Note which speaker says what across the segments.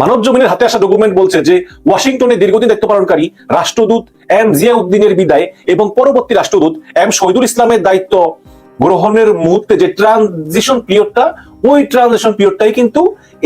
Speaker 1: মানব জমিনের হাতে আসা ডকুমেন্ট বলছে যে ওয়াশিংটনে দীর্ঘদিন দায়িত্ব পালনকারী রাষ্ট্রদূত এম জিয়াউদ্দিনের বিদায় এবং পরবর্তী রাষ্ট্রদূত এম শহীদুল ইসলামের দায়িত্ব গ্রহণের মুহূর্তে যে ট্রানজিশন পিরিয়ডটা ওই ট্রানজিশন পিরিয়ডটাই কিন্তু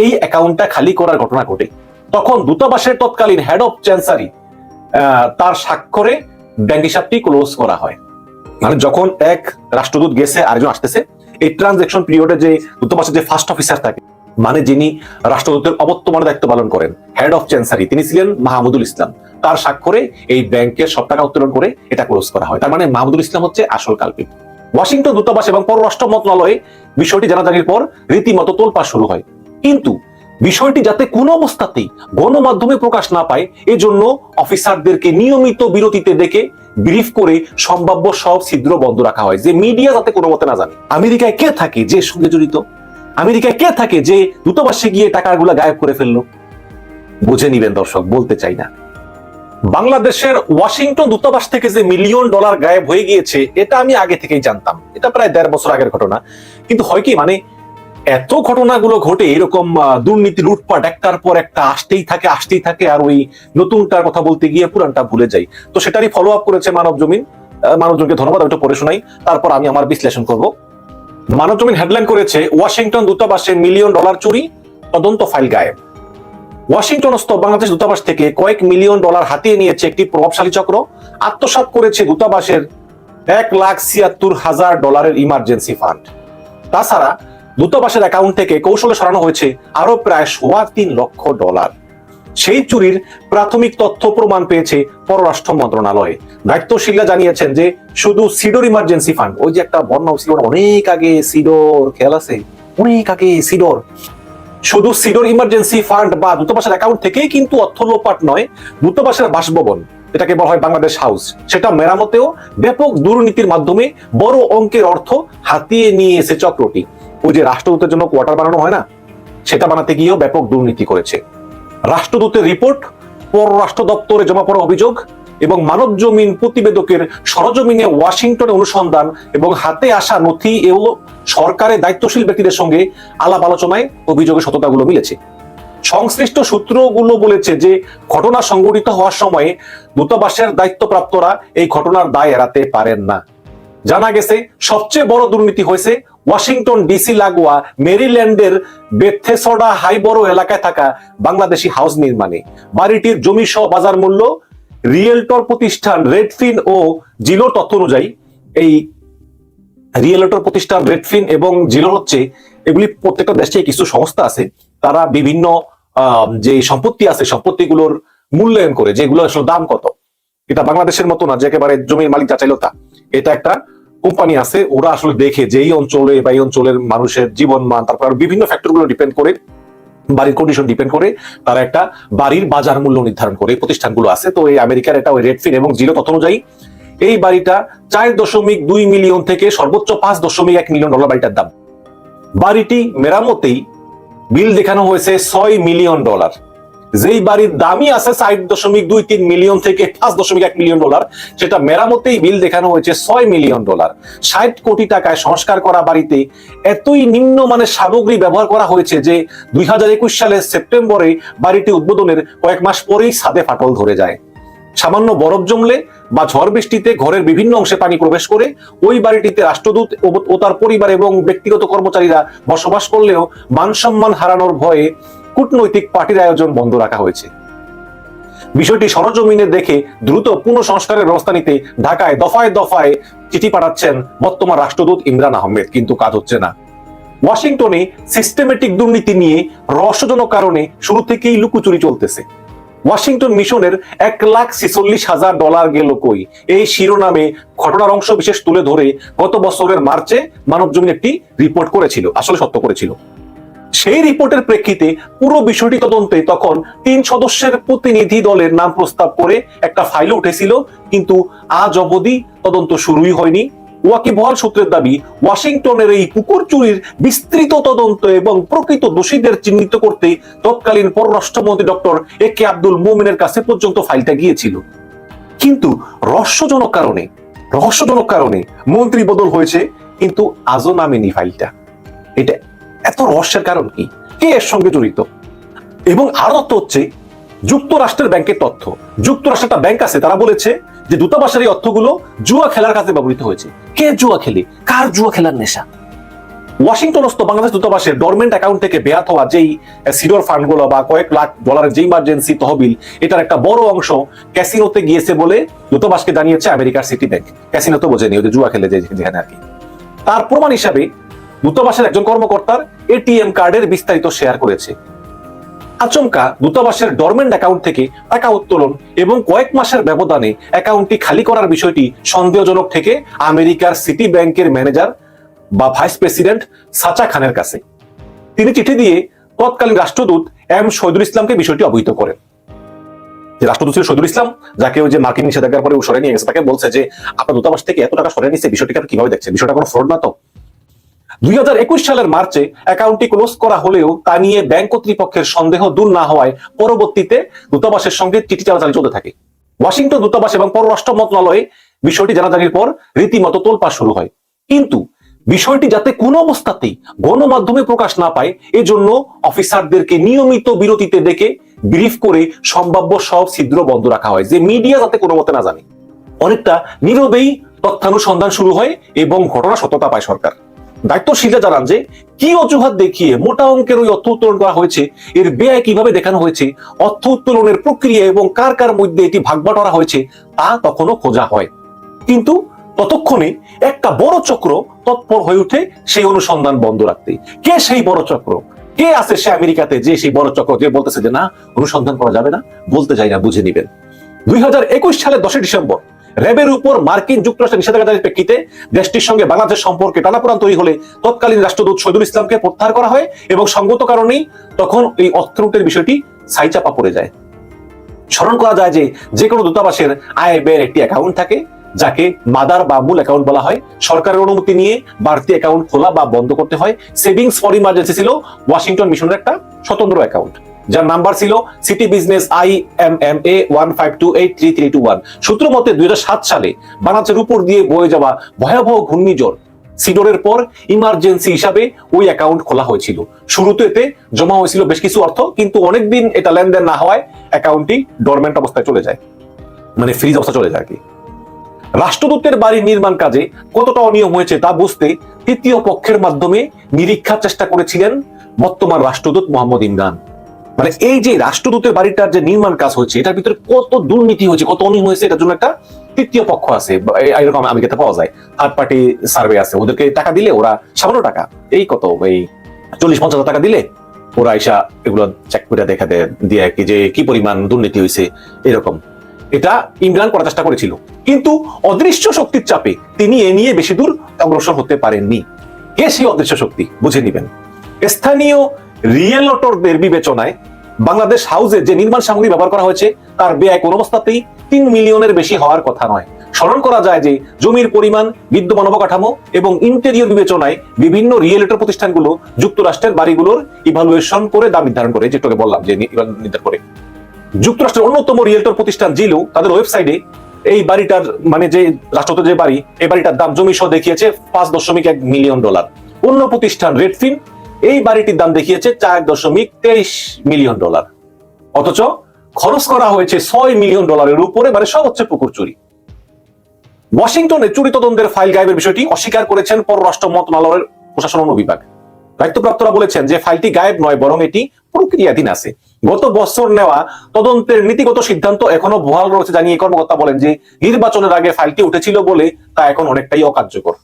Speaker 1: এই অ্যাকাউন্টটা খালি করার ঘটনা ঘটে। তখন দূতাবাসের তৎকালীন হেড অফ চ্যান্সারি তার স্বাক্ষরে ব্যাংক হিসাবটি ক্লোজ করা হয়। মানে যখন এক রাষ্ট্রদূত গেছে, আরেকজন আসতেছে, এই ট্রানজেকশন পিরিয়ডে যে দূতাবাসের যে ফার্স্ট অফিসার থাকে মানে যিনি রাষ্ট্রদূতের অবর্তমানে দায়িত্ব পালন করেন হেড অফ চ্যান্সারি তিনি ছিলেন মাহমুদুল ইসলাম। তার স্বাক্ষরে এই ব্যাংকের সব টাকা উত্তোলন করে এটা ক্লোজ করা হয়। তার মানে মাহমুদুল ইসলাম হচ্ছে আসল কাল্পিত ওয়াশিংটন দূতাবাস এবং পররাষ্ট্র মন্ত্রণালয়ে বিষয়টি জানাজানির পর রীতিমতো তোলপাড় শুরু হয়। কিন্তু বিষয়টি যাতে কোনো অবস্থাতেই গণমাধ্যমে প্রকাশ না পায়, এজন্য অফিসারদেরকে নিয়মিত বিরতিতে ডেকে ব্রিফ করে সম্ভাব্য সব ছিদ্র বন্ধ রাখা হয়, যে মিডিয়া যাতে কোনো মতে না জানে। আমেরিকায় কে থাকে যে সঙ্গে জড়িত? আমেরিকায় কে থাকে যে দূতাবাসে গিয়ে টাকাগুলো গায়েব করে ফেলল? বুঝে নিবেন দর্শক বলতে চাই না। বাংলাদেশের ওয়াশিংটন দূতাবাস থেকে যে মিলিয়ন ডলার গায়েব হয়ে গিয়েছে এটা আমি আগে থেকেই জানতাম। এটা প্রায় দেড় বছর আগের ঘটনা। কিন্তু হয় কি মানে এত ঘটনাগুলো ঘটে এরকম দুর্নীতি লুটপাট একটার পর একটা আসতেই থাকে আসতেই থাকে আর ওই নতুনটার কথা বলতে গিয়ে পুরানটা ভুলে যাই। তো সেটারই ফলো আপ করেছে মানব জমিন আহ, মানব জমিনকে ধন্যবাদ আমি একটু পড়ে শোনাই। তারপর আমি আমার বিশ্লেষণ করব। মানব জমিন হেডলাইন করেছে ওয়াশিংটন দূতাবাসে মিলিয়ন ডলার চুরি, তদন্ত ফাইল গায়েব। ওয়াশিংটনস্থ বাংলাদেশ দূতাবাস থেকে কয়েক মিলিয়ন ডলার হাতিয়ে নিয়েছে একটি প্রভাবশালী চক্র। আত্মসাৎ করেছে দূতাবাসের এক লাখ ছিয়াত্তর হাজার ডলারের ইমার্জেন্সি ফান্ড তাছাড়া দূতাবাসের অ্যাকাউন্ট থেকে কৌশলে সরানো হয়েছে আরও প্রায় সোয়া তিন লক্ষ ডলার। সেই চুরির প্রাথমিক তথ্য প্রমাণ পেয়েছে পররাষ্ট্র মন্ত্রণালয়ে। দায়িত্বশীলরা জানিয়েছেন যে শুধু সিডোর ইমার্জেন্সি ফান্ড ওই যে একটা বন্যা ছিল অনেক আগে সিডোর, খেয়াল আছে? অনেক আগে সিডোর। শুধু সিডোর ইমার্জেন্সি ফান্ড বা দূতাবাসের অ্যাকাউন্ট থেকেই কিন্তু অর্থ লোপাট নয়, দূতাবাসের বাসভবন, এটাকে বলা হয় বাংলাদেশ হাউস সেটা মেরামতেও ব্যাপক দুর্নীতির মাধ্যমে বড় অঙ্কের অর্থ হাতিয়ে নিয়ে এসে চক্রটি ওই যে রাষ্ট্রদূতের জন্য কোয়ার্টার বানানো হয় না, সেটা বানাতে গিয়েও ব্যাপক দুর্নীতি করেছে। রাষ্ট্রদূতের রিপোর্ট, পররাষ্ট্র দপ্তরে জমা পড়া অভিযোগ এবং মানব জমিন প্রতিবেদকের সরজমিনে ওয়াশিংটনে অনুসন্ধান এবং হাতে আসা নথি এও সরকারের দায়িত্বশীল ব্যক্তিদের সঙ্গে আলাপ আলোচনায় অভিযোগের সততাগুলো মিলেছে। সংশ্লিষ্ট সূত্রগুলো বলেছে যে ঘটনা সংঘটিত হওয়ার সময়ে দূতাবাসের দায়িত্বপ্রাপ্তরা এই ঘটনার দায় এড়াতে পারেন না। জানা গেছে, সবচেয়ে বড় দুর্নীতি হয়েছে ওয়াশিংটন ডিসি লাগোয়া মেরিল্যান্ডের বেথেসডা হাইবরো এলাকায় থাকা বাংলাদেশি হাউস নির্মাণে। বাড়িটির জমি সহ বাজার মূল্য, রিয়েলটর প্রতিষ্ঠান রেডফিন ও জিলোর তথ্য অনুযায়ী, এই রিয়েলটর প্রতিষ্ঠান রেডফিন এবং জিলো হচ্ছে এগুলি প্রত্যেকটা দেশে কিছু সংস্থা আছে। তারা বিভিন্ন যে সম্পত্তি আছে, সম্পত্তিগুলোর মূল্যায়ন করে, যেগুলো আসলে দাম কত। এটা বাংলাদেশের মতো না, যে একেবারে জমির মালিক যা চাইলো তা। এটা একটা কোম্পানি আছে, ওরা আসলে দেখে যে এই অঞ্চলে বা এই অঞ্চলের মানুষের জীবন মান তারপর বিভিন্ন ফ্যাক্টরগুলো ডিপেন্ড করে, বাড়ির কন্ডিশন ডিপেন্ড করে, তারা একটা বাড়ির বাজার মূল্য নির্ধারণ করে প্রতিষ্ঠানগুলো আছে। তো এই আমেরিকার একটা ওই রেডফিন এবং জিরো তথ্য অনুযায়ী, এই বাড়িটা চার দশমিক দুই মিলিয়ন থেকে সর্বোচ্চ পাঁচ দশমিক এক মিলিয়ন ডলার বাড়িটার দাম। বাড়িটি মেরামতেই বিল দেখানো হয়েছে ছয় মিলিয়ন ডলার যেই বাড়ির দামই আছে চার দশমিক দুই তিন মিলিয়ন থেকে পাঁচ দশমিক এক মিলিয়ন ডলার, সেটা মেরামতেই বিল দেখানো হয়েছে ছয় মিলিয়ন ডলার। ষাট কোটি টাকায় সংস্কার করা বাড়িতে এতই নিম্ন মানের সামগ্রী ব্যবহার করা হয়েছে যে দুই হাজার একুশ সালের সেপ্টেম্বরে বাড়িটি উদ্বোধনের কয়েক মাস পরেই ছাদে ফাটল ধরে যায়। সামান্য বরফ জমলে বা ঝড় বৃষ্টিতে ঘরের বিভিন্ন অংশে পানি প্রবেশ করে ওই বাড়িটিতে রাষ্ট্রদূত ও- তার পরিবার এবং ব্যক্তিগত কর্মচারীরা বসবাস করলেও মান সম্মান হারানোর ভয়ে কূটনৈতিক পার্টির আয়োজন বন্ধ রাখা হয়েছে। বিষয়টি সরজমিনে দেখে দ্রুত পুনঃসংস্কারের ব্যবস্থা নিতে ঢাকায় দফায় দফায় চিঠি পাঠাচ্ছেন বর্তমান রাষ্ট্রদূত ইমরান আহমেদ, কিন্তু কাজ হচ্ছে না। ওয়াশিংটনে সিস্টেমেটিক দুর্নীতি নিয়ে রহস্যজনক কারণে শুরু থেকেই লুকোচুরি চলতেছে। ওয়াশিংটন মিশনের এক লাখ ছেচল্লিশ হাজার ডলার গেল কই? এই শিরোনামে ঘটনার অংশ বিশেষ তুলে ধরে গত বছরের মার্চে মানবজমিন একটি রিপোর্ট করেছিল, আসলে সত্য করেছিল। সেই রিপোর্টের প্রেক্ষিতে পুরো বিষয়টি তদন্তে তখন তিন সদস্যের প্রতিনিধি দলের নাম প্রস্তাব করে একটা ফাইল উঠেছিল, কিন্তু আজ অবধি তদন্ত শুরুই হয়নি। সূত্রের দাবি, ওয়াশিংটনের এই পুকুর চুরির বিস্তৃত তদন্ত এবং প্রকৃত দোষীদের চিহ্নিত করতে তৎকালীন পররাষ্ট্রমন্ত্রী ডক্টর এ কে আব্দুল মোমিনের কাছে পর্যন্ত ফাইলটা গিয়েছিল। কিন্তু রহস্যজনক কারণে রহস্যজনক কারণে মন্ত্রী বদল হয়েছে, কিন্তু আজও নামেনি ফাইলটা। এটা এত রহস্যের কারণ কি? কে এর সঙ্গে জড়িত? এবং আরও তথ্য হচ্ছে, যুক্তরাষ্ট্রের ব্যাংকের তথ্য। যুক্তরাষ্ট্রের একটা ব্যাংক আছে, তারা বলেছে যে দূতাবাসের এই অর্থগুলো জুয়া খেলার কাজে ব্যবহৃত হয়েছে। কে জুয়া খেলে? কার জুয়া খেলার নেশা? ওয়াশিংটনস্থ বাংলাদেশ দূতাবাসের ডরমেন্ট অ্যাকাউন্ট থেকে বেয়াত হওয়া যেই সিডর ফান্ডগুলো বা কয়েক লাখ ডলারের যে ইমার্জেন্সি তহবিল, এটার একটা বড় অংশ ক্যাসিনোতে গিয়েছে বলে দূতাবাসকে জানিয়েছে আমেরিকার সিটি ব্যাংক। ক্যাসিনো তো বোঝেনি যে জুয়া খেলে যে যেখানে আর কি। তার প্রমাণ হিসাবে দূতাবাসের একজন কর্মকর্তার এটিএম কার্ডের বিস্তারিত শেয়ার করেছে। আচমকা দূতাবাসের ডরমেন্ট অ্যাকাউন্ট থেকে টাকা উত্তোলন এবং কয়েক মাসের ব্যবধানে অ্যাকাউন্টটি খালি করার বিষয়টি সন্দেহজনক থেকে আমেরিকার সিটি ব্যাংকের ম্যানেজার বা ভাইস প্রেসিডেন্ট সাচা খানের কাছে। তিনি চিঠি দিয়ে তৎকালীন রাষ্ট্রদূত এম শহীদুল ইসলামকে বিষয়টি অবহিত করেন। যে রাষ্ট্রদূত ছিল শহীদুল ইসলাম, যাকে ওই যে মার্কিন নিষেধাজ্ঞার পরে সরে নিয়ে গেছে, তাকে বলছে যে, আপনার দূতাবাস থেকে এত টাকা সরে নিচ্ছে, বিষয়টিকে আপনি কীভাবে দেখছেন? বিষয়টা কোনো ফ্রড না তো? দুই হাজার একুশ সালের মার্চে অ্যাকাউন্টটি ক্লোজ করা হলেও তা নিয়ে ব্যাংক কর্তৃপক্ষের সন্দেহ দূর না হওয়ায় পরবর্তীতে দূতাবাসের সঙ্গে চিঠি চালাচালি চলতে থাকে। ওয়াশিংটন দূতাবাস এবং পররাষ্ট্র মন্ত্রণালয়ে বিষয়টি জানাজানির পর রীতিমতো তোলপাড় শুরু হয়। কিন্তু বিষয়টি যাতে কোনো অবস্থাতেই গণমাধ্যমে প্রকাশ না পায়, এজন্য অফিসারদেরকে নিয়মিত বিরতিতে ডেকে ব্রিফ করে সম্ভাব্য সব ছিদ্র বন্ধ রাখা হয়, যে মিডিয়া যাতে কোনো মতে না জানে। অনেকটা নীরবেই তথ্যানুসন্ধান শুরু হয় এবং ঘটনা সত্যতা পায় সরকার। দায়িত্বশীলরা জানান যে, কি অজুহাত দেখিয়ে মোটা অঙ্কের ওই অর্থ উত্তোলন করা হয়েছে? এর ব্যয় কীভাবে দেখানো হয়েছে? অর্থ উত্তোলনের প্রক্রিয়া এবং কার কার মধ্যে এটি ভাগবাটোয়ারা হয়েছে, তা তখনও খোঁজা হয়। কিন্তু ততক্ষণে একটা বড় চক্র তৎপর হয়ে উঠে সেই অনুসন্ধান বন্ধ রাখতে। কে সেই বড় চক্র? কে আছে সে আমেরিকাতে যে সেই বড় চক্র যে বলতেছে যে, না, অনুসন্ধান করা যাবে না বলতে যাই না, বুঝে নিবেন। দুই হাজার একুশ সালের দশই ডিসেম্বর র্যাবের উপর মার্কিন যুক্তরাষ্ট্রের নিষেধাজ্ঞার প্রেক্ষিতে দেশটির সঙ্গে বাংলাদেশ সম্পর্কে টানাপোড়ান তৈরি হলে তৎকালীন রাষ্ট্রদূত শহীদুল ইসলামকে প্রত্যাহার করা হয় এবং সঙ্গত কারণেই তখন এই অর্থ লুটের বিষয়টি ছাইচাপা পড়ে যায়। স্মরণ করা যায় যে যে কোনো দূতাবাসের আয় ব্যয়ের একটি অ্যাকাউন্ট থাকে, যাকে মাদার বা মূল অ্যাকাউন্ট বলা হয়। সরকারের অনুমতি নিয়ে বাড়তি অ্যাকাউন্ট খোলা বা বন্ধ করতে হয়। সেভিংস ফর ইমার্জেন্সি ছিল ওয়াশিংটন মিশনের একটা স্বতন্ত্র অ্যাকাউন্ট যার নাম্বার ছিল Citi business I M M A one five two eight three three two one. সূত্র মতে দুই সাত সালে বাংলাদেশের উপর দিয়ে বয়ে যাওয়া ভয়াবহ ঘূর্ণিঝড় সিডোরের পর ইমার্জেন্সি হিসাবে ওই অ্যাকাউন্ট খোলা হয়েছিল। শুরুতে এতে জমা হয়েছিল বেশ কিছু অর্থ, কিন্তু অনেকদিন এটা লেনদেন না হওয়ায় অ্যাকাউন্টটি ডরমেন্ট অবস্থায় চলে যায়। মানে ফ্রিজ অবস্থা চলে যায় কি। রাষ্ট্রদূতের বাড়ির নির্মাণ কাজে কতটা অনিয়ম হয়েছে তা বুঝতে তৃতীয় পক্ষের মাধ্যমে নিরীক্ষার চেষ্টা করেছিলেন বর্তমান রাষ্ট্রদূত মোহাম্মদ ইমরান। মানে এই যে রাষ্ট্রদূতের বাড়িটার যে নির্মাণ কাজ হচ্ছে, এটার ভিতরে কত দুর্নীতি হয়েছে কত অনিয়ম হয়েছে, এটার জন্য একটা তৃতীয় পক্ষ আছে এরকম আমেরিকাতে পাওয়া যায়। থার্ড পার্টি সার্ভে আছে, ওদেরকে টাকা দিলে ওরা সামান্য টাকা, এই কত, এই চল্লিশ, পঞ্চাশ টাকা দিলে ওরা এসা এগুলো চেক করে দেখা দেয় কি যে কি পরিমাণ দুর্নীতি হয়েছে, এরকম। এটা ইমরান করার চেষ্টা করেছিল, কিন্তু অদৃশ্য শক্তির চাপে তিনি এ নিয়ে বেশি দূর অগ্রসর হতে পারেননি। কে সেই অদৃশ্য শক্তি, বুঝে নিবেন। স্থানীয় রিয়েলটরদের বিবেচনায় বাংলাদেশ হাউসে যে নির্মাণ সামগ্রী ব্যবহার করা হয়েছে, তার ব্যয় কোন অবস্থাতেই তিন মিলিয়নের বেশি হওয়ার কথা নয়। স্মরণ করা যায় যে জমির পরিমাণ, বিদ্যমান অবকাঠামো এবং ইন্টেরিয়র বিবেচনায় বিভিন্ন রিয়েলিটর প্রতিষ্ঠানগুলো যুক্তরাষ্ট্রের বাড়িগুলোর ইভালুয়েশন করে দাম নির্ধারণ করে যেটাকে বললাম যে নির্ধারণ করে। যুক্তরাষ্ট্রের অন্যতম রিয়েলটর প্রতিষ্ঠান জিলো তাদের ওয়েবসাইটে এই বাড়িটার মানে যে রাষ্ট্রত যে বাড়ি এই বাড়িটার দাম জমি সহ দেখিয়েছে পাঁচ দশমিক এক মিলিয়ন ডলার। অন্য প্রতিষ্ঠান রেডফিন এই বাড়িটির দাম দেখিয়েছে চার দশমিক তেইশ মিলিয়ন ডলার। অথচ খরচ করা হয়েছে ছয় মিলিয়ন ডলারের উপরে মানে সব হচ্ছে পুকুর চুরি। ওয়াশিংটনে চুরি তদন্তের ফাইল গায়েবের বিষয়টি অস্বীকার করেছেন পররাষ্ট্র মন্ত্রণালয়ের প্রশাসন বিভাগ দায়িত্বপ্রাপ্তরা বলেছেন যে ফাইলটি গায়েব নয়, বরং এটি প্রক্রিয়াধীন আছে। গত বছর নেওয়া তদন্তের নীতিগত সিদ্ধান্ত এখনও বহাল রয়েছে, জানিয়ে কর্মকর্তা বলেন যে নির্বাচনের আগে ফাইলটি উঠেছিল বলে তা এখন অনেকটাই অকার্যকর।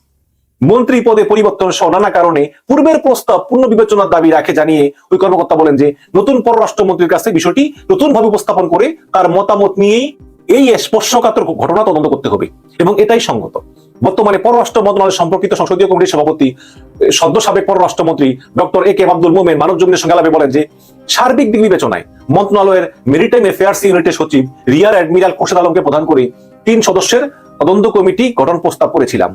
Speaker 1: মন্ত্রী পদে পরিবর্তন সহ নানা কারণে পূর্বের প্রস্তাব পূর্ণ বিবেচনার দাবি রাখে জানিয়ে ওই কর্মকর্তা বলেন যে, নতুন পররাষ্ট্রমন্ত্রীর কাছে বিষয়টি নতুন ভাবে উপস্থাপন করে তার মতামত নিয়েই এই স্পর্শকাতর ঘটনা তদন্ত করতে হবে এবং এটাই সঙ্গত। বর্তমানে পররাষ্ট্র মন্ত্রণালয় সম্পর্কিত সংসদীয় কমিটির সভাপতি, সদ্য সাবেক পররাষ্ট্রমন্ত্রী ডক্টর এ কে আব্দুল মোমেন মানব জমিনের সঙ্গে আলাপে বলেন যে, সার্বিক দিক বিবেচনায় মন্ত্রণালয়ের মেরিটাইম অ্যাফেয়ার্স ইউনিটের সচিব রিয়ার অ্যাডমিরাল খোরশেদ আলমকে প্রধান করে তিন সদস্যের তদন্ত কমিটি গঠন প্রস্তাব করেছিলাম।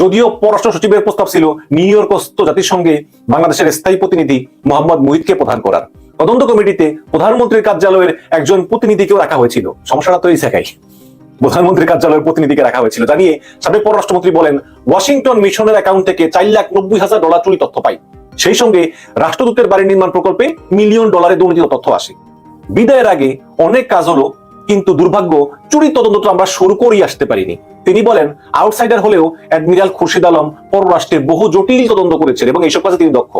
Speaker 1: যদিও পররাষ্ট্র সচিবের প্রস্তাব ছিল নিউ ইয়র্কস্থ জাতিসংঘে বাংলাদেশের স্থায়ী প্রতিনিধি মোহাম্মদ মুহিতকে প্রধান করার। তদন্ত কমিটিতে প্রধানমন্ত্রীর কার্যালয়ের একজন প্রতিনিধিকেও রাখা হয়েছিল। সমস্যাটা তো এই জায়গায়। প্রধানমন্ত্রীর কার্যালয়ের প্রতিনিধিকে রাখা হয়েছিল। জানিয়ে সাবেক পররাষ্ট্রমন্ত্রী বলেন, ওয়াশিংটন মিশনের অ্যাকাউন্ট থেকে চার লাখ নব্বই হাজার ডলার চুরি তথ্য পাই সেই সঙ্গে রাষ্ট্রদূতের বাড়ি নির্মাণ প্রকল্পে মিলিয়ন ডলারের দুর্নীতির তথ্য আসে। বিদায়ের আগে অনেক কাজ হলো কিন্তু দুর্ভাগ্য চুরি তদন্ত তো আমরা শুরু করেই আসতে পারিনি। তিনি বলেন আউটসাইডার হলেও অ্যাডমিরাল খুরশিদ আলম পররাষ্ট্রে বহু জটিল তদন্ত করেছেন এবং এইসব কাজে তিনি দক্ষ।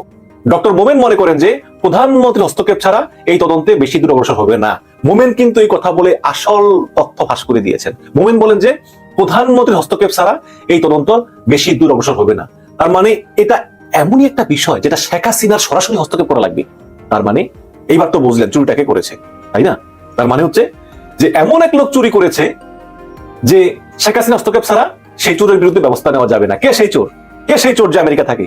Speaker 1: ডক্টর মোমেন মনে করেন যে, প্রধানমন্ত্রীর হস্তক্ষেপ ছাড়া এই তদন্তে বেশি দূর অগ্রসর হবে না। মোমেন কিন্তু এই কথা বলে আসল তথ্য ফাঁস করে দিয়েছেন। মোমেন বলেন যে, প্রধানমন্ত্রীর হস্তক্ষেপ ছাড়া এই তদন্ত বেশি দূর অগ্রসর হবে না। তার মানে এটা এমনই একটা বিষয় যেটা শেখ হাসিনার সরাসরি হস্তক্ষেপ করা লাগবে। তার মানে এইবার তো বুঝলেন, চুরিটাকে করেছে, তাই না? তার মানে হচ্ছে যে এমন এক লোক চুরি করেছে যে শেখ হাসিনা হস্তক্ষেপ ছাড়া সেই চোরের বিরুদ্ধে ব্যবস্থা নেওয়া যাবে না। কে সেই চোর? কে সেই চোর যে আমেরিকা থাকে?